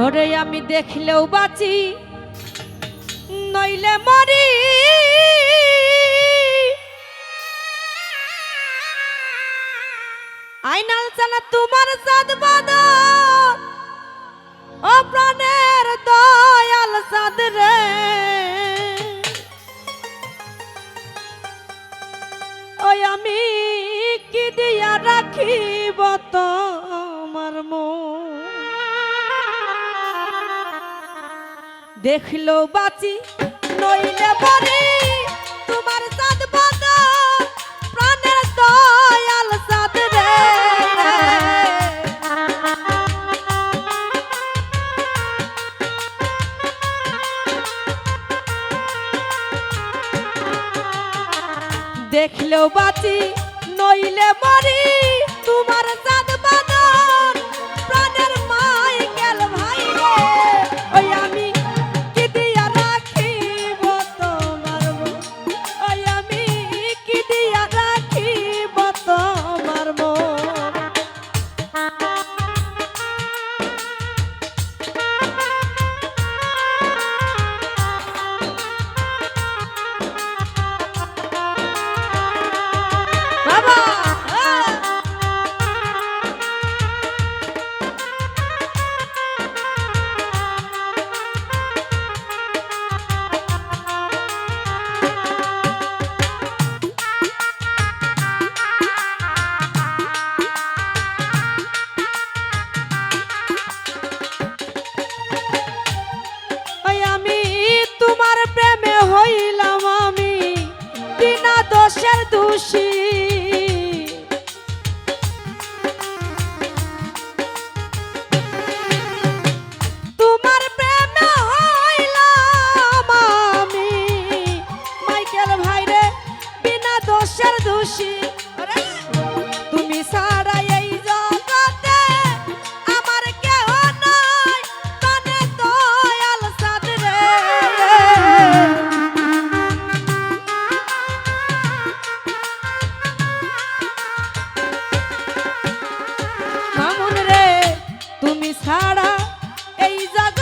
ওরে আমি দেখলেও বাঁচি নইলে মরি। আইনাল চালা তোমার সাদ বাদা দেখল বাঁচি, নইলে পরে তোমার সাদ বাদা প্রাণের দয়াল সাদ রে। দেখলেও বাঁচি, নইলে মরি তোমার সাদ ছাড়া এই জায়গা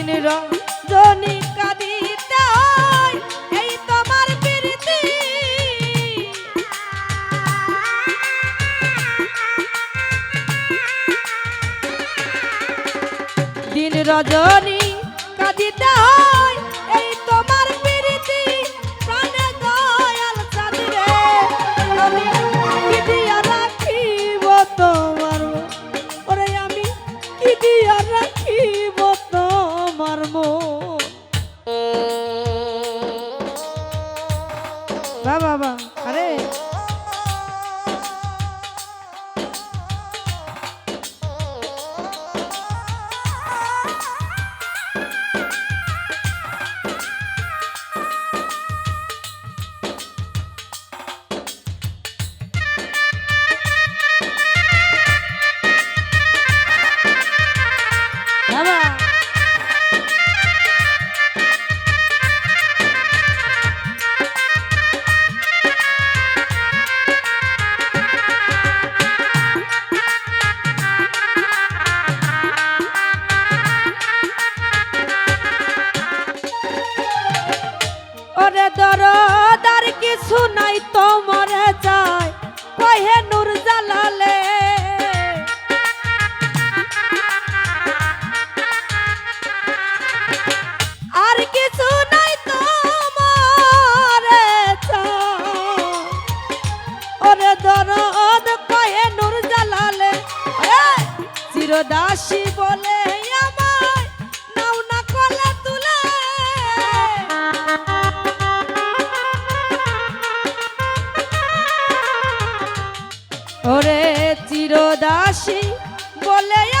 রজনী কাঁদিতে ওরে দরদার কিছু নাই তোমার যা ওরে চিরদাসী বলে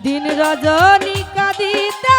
দিন রজনী কাঁদিতা